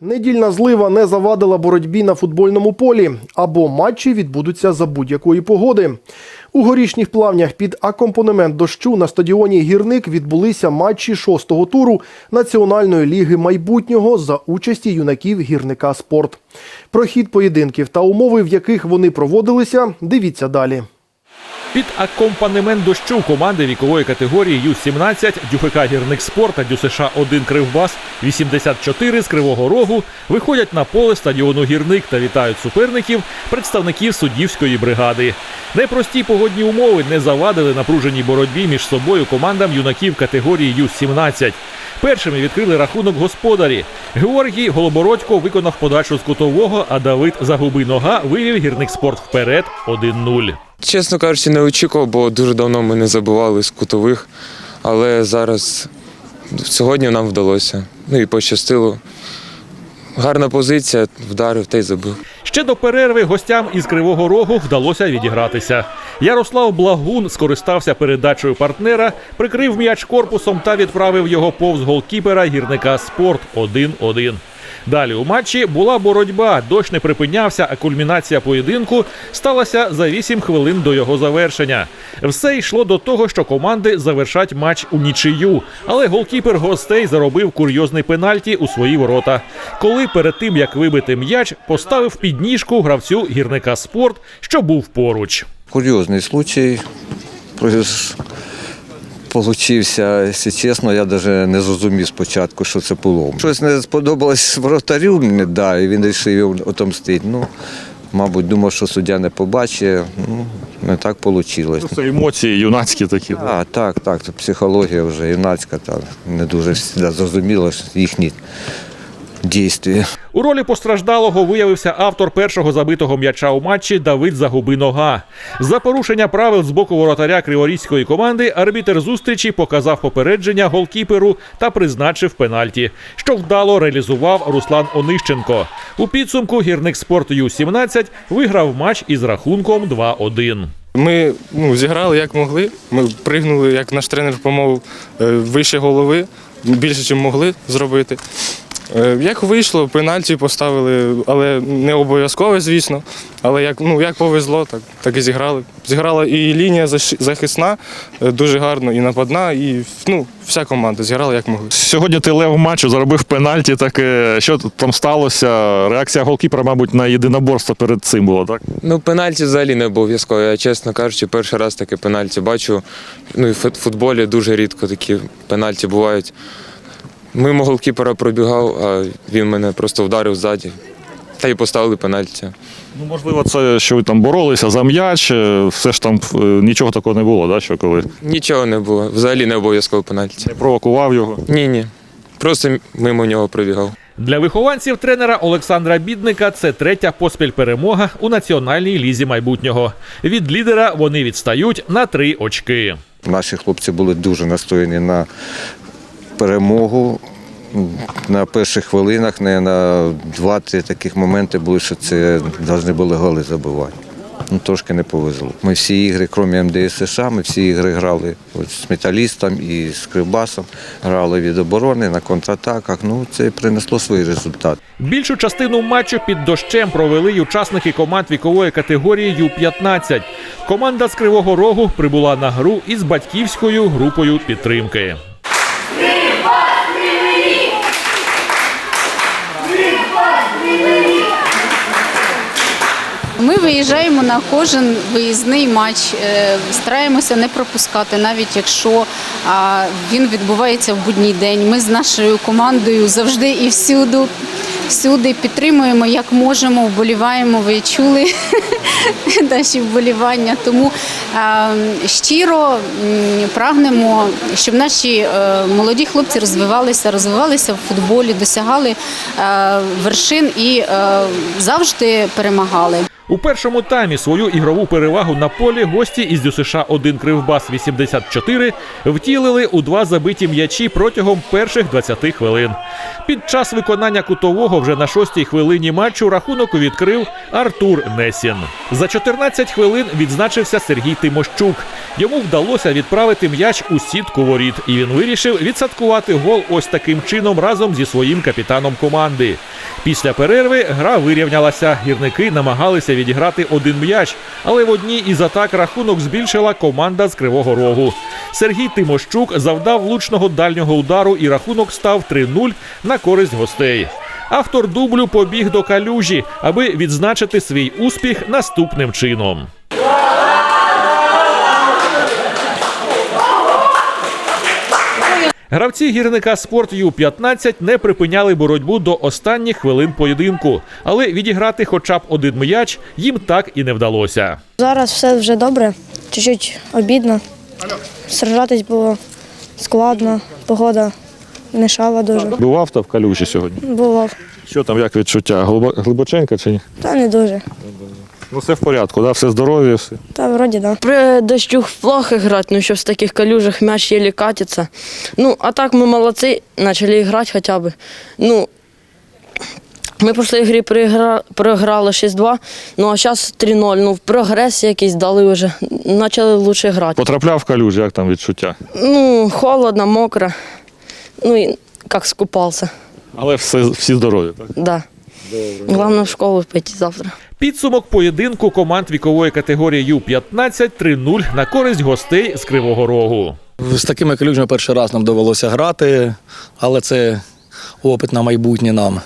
Недільна злива не завадила боротьбі на футбольному полі, або матчі відбудуться за будь-якої погоди. У горішніх плавнях під акомпанемент дощу на стадіоні Гірник відбулися матчі шостого туру Національної ліги майбутнього за участі юнаків гірника спорт. Про хід поєдинків та умови, в яких вони проводилися, дивіться далі. Під акомпанемент дощу команди вікової категорії Ю-17 ДЮФК «Гірник Спорт» та ДЮСШ 1 Кривбас 84 з Кривого Рогу виходять на поле стадіону Гірник та вітають суперників, представників суддівської бригади. Непрості погодні умови не завадили напруженій боротьбі між собою командам юнаків категорії Ю-17. Першими відкрили рахунок господарі. Георгій Голобородько виконав подачу з кутового, а Давид Загуби нога вивів гірник спорт вперед 1-0. Чесно кажучи, не очікував, бо дуже давно ми не забували з кутових. Але зараз сьогодні нам вдалося. Ну і пощастило. Гарна позиція, вдарив та й забив. Ще до перерви гостям із Кривого Рогу вдалося відігратися. Ярослав Благун скористався передачею партнера, прикрив м'яч корпусом та відправив його повз голкіпера гірника спорт 1-1. Далі у матчі була боротьба. Дощ не припинявся, а кульмінація поєдинку сталася за 8 хвилин до його завершення. Все йшло до того, що команди завершать матч у нічию. Але голкіпер гостей заробив курйозний пенальті у свої ворота. Коли перед тим як вибити м'яч, поставив підніжку гравцю гірника спорт, що був поруч. Курьезный случай получився, якщо чесно, я навіть не зрозумів спочатку, що це було. Щось не сподобалось воротарю, мені, да, і він вирішив його отомстити. Ну, мабуть, думав, що суддя не побачить. Ну, не так вийшло. Це емоції юнацькі такі. А, так, так, це психологія вже юнацька, та, не дуже всегда зрозуміло їхні дії. У ролі постраждалого виявився автор першого забитого м'яча у матчі Давид Загуби нога. За порушення правил з боку воротаря криворізької команди арбітер зустрічі показав попередження голкіперу та призначив пенальті, що вдало реалізував Руслан Онищенко. У підсумку гірник спорт Ю-17 виграв матч із рахунком 2-1. Ми ну, зіграли як могли. Ми пригнули, як наш тренер помовив, е, вище голови, більше, ніж могли зробити. Е, Як вийшло, пенальті поставили, але не обов'язково, звісно. Але як, ну, як повезло, так, так і зіграли. Зіграла і лінія захисна е, дуже гарно, і нападна, і ну, вся команда зіграла як могли. Сьогодні ти лев матчу заробив пенальті. Таке, що там сталося? Реакція голкіпера, мабуть, на єдиноборство перед цим була, так? Ну, пенальті взагалі не обов'язково. Я, чесно кажучи, перший раз таке пенальті бачу. Ну і в футболі дуже рідко такі пенальті бувають. Мимо голкіпера пробігав, а він мене просто вдарив ззаді. Та й поставили пенальті. Ну, можливо, це що ви там боролися за м'яч. е, Все ж там е, нічого такого не було, да? що коли Нічого не було. Взагалі не обов'язково пенальті. не провокував його. Ні, ні. Просто мимо нього пробігав. Для вихованців тренера Олександра Бідника це третя поспіль перемога у національній лізі майбутнього. Від лідера вони відстають на три очки. Наші хлопці були дуже настояні на перемогу. На перших хвилинах, не на два-три таких моменти були, що це повинні були голи забивати. Ну, трошки не повезло. Ми всі ігри, крім МДС, ми всі ігри грали от, з металістом і з кривбасом, грали від оборони на контратаках. Ну, це принесло свій результат. Більшу частину матчу під дощем провели й учасники команд вікової категорії Ю-15. Команда з Кривого Рогу прибула на гру із батьківською групою підтримки. Ми виїжджаємо на кожен виїзний матч, е, стараємося не пропускати, навіть якщо він відбувається в будній день. Ми з нашою командою завжди і всюди, всюди підтримуємо, як можемо, вболіваємо. Ви чули наші вболівання. Тому щиро прагнемо, щоб наші е, молоді хлопці розвивалися, розвивалися в футболі, досягали е, вершин і завжди перемагали. У першому таймі свою ігрову перевагу на полі гості із ДЮСШ 1 Кривбас 84 втілили у два забиті м'ячі протягом перших 20 хвилин. Під час виконання кутового вже на шостій хвилині матчу рахунок відкрив Артур Несін. За 14 хвилин відзначився Сергій Тимощук. Йому вдалося відправити м'яч у сітку воріт, і він вирішив відсадкувати гол ось таким чином разом зі своїм капітаном команди. Після перерви гра вирівнялася. Гірники намагалися відіграти один м'яч, але в одній із атак рахунок збільшила команда з Кривого Рогу. Сергій Тимощук завдав влучного дальнього удару, і рахунок став 3-0 на користь гостей. Автор дублю побіг до калюжі, аби відзначити свій успіх наступним чином. Гравці гірника спорт Ю-15 не припиняли боротьбу до останніх хвилин поєдинку, але відіграти хоча б один м'яч їм так і не вдалося. Зараз все вже добре, чуть-чуть обідно. Сражатись було складно, погода мішала дуже. Бував та в калюжі сьогодні. Було, Що там, як відчуття? Глибо- Глибоченька чи ні? та не дуже. Ну все в порядку, да? все здоров'я, все. Та вроді да. При дождю плохо играть, но еще в таких калюжах мяч еле катится. Ну, а так мы молодцы, начали играть хотя бы. Ну, ми в прошлій грі проігра... програли 6-2, ну а зараз 3-0. Ну, прогрес якийсь дали вже. Почали лучше грати. Потрапляв в калюжі, як там відчуття? Ну, холодно, мокро. Ну, і як скупався. Але все, всі здорові, так? Да. Главное в школу пойти завтра. Підсумок поєдинку команд вікової категорії Ю-15 3-0 на користь гостей з Кривого Рогу. З такими калюжами перший раз нам довелося грати, але це опит на майбутнє нам.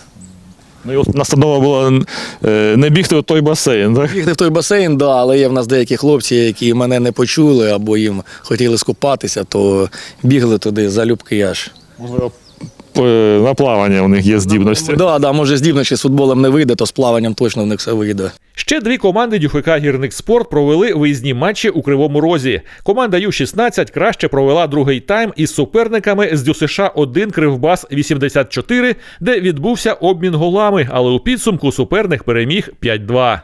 Ну, і от настанова була е, не бігти у той басейн, так? Бігти в той басейн, да, але є в нас деякі хлопці, які мене не почули або їм хотіли скупатися, то бігли туди залюбки аж. Можливо, на плавання у них є здібності. Да, да, може здібності з футболом не вийде, то з плаванням точно в них все вийде. Ще дві команди ДЮХК «Гірник Спорт» провели виїзні матчі у Кривому Розі. Команда Ю-16 краще провела другий тайм із суперниками з ДЮСШ 1 Кривбас 84, де відбувся обмін голами, але у підсумку суперник переміг 5-2.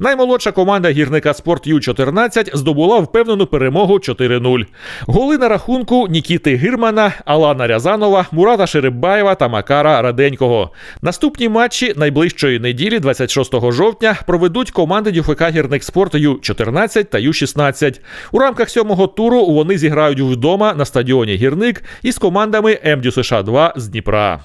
Наймолодша команда гірника спорт Ю-14 здобула впевнену перемогу 4-0. Голи на рахунку Нікіти Гирмана, Алана Рязанова, Мурата Шеребаєва та Макара Раденького. Наступні матчі найближчої неділі, 26 жовтня, проведуть команди ДЮФК «Гірник спорт Ю-14 та Ю-16. У рамках сьомого туру вони зіграють вдома на стадіоні Гірник із командами МДЮСШ 2 з Дніпра.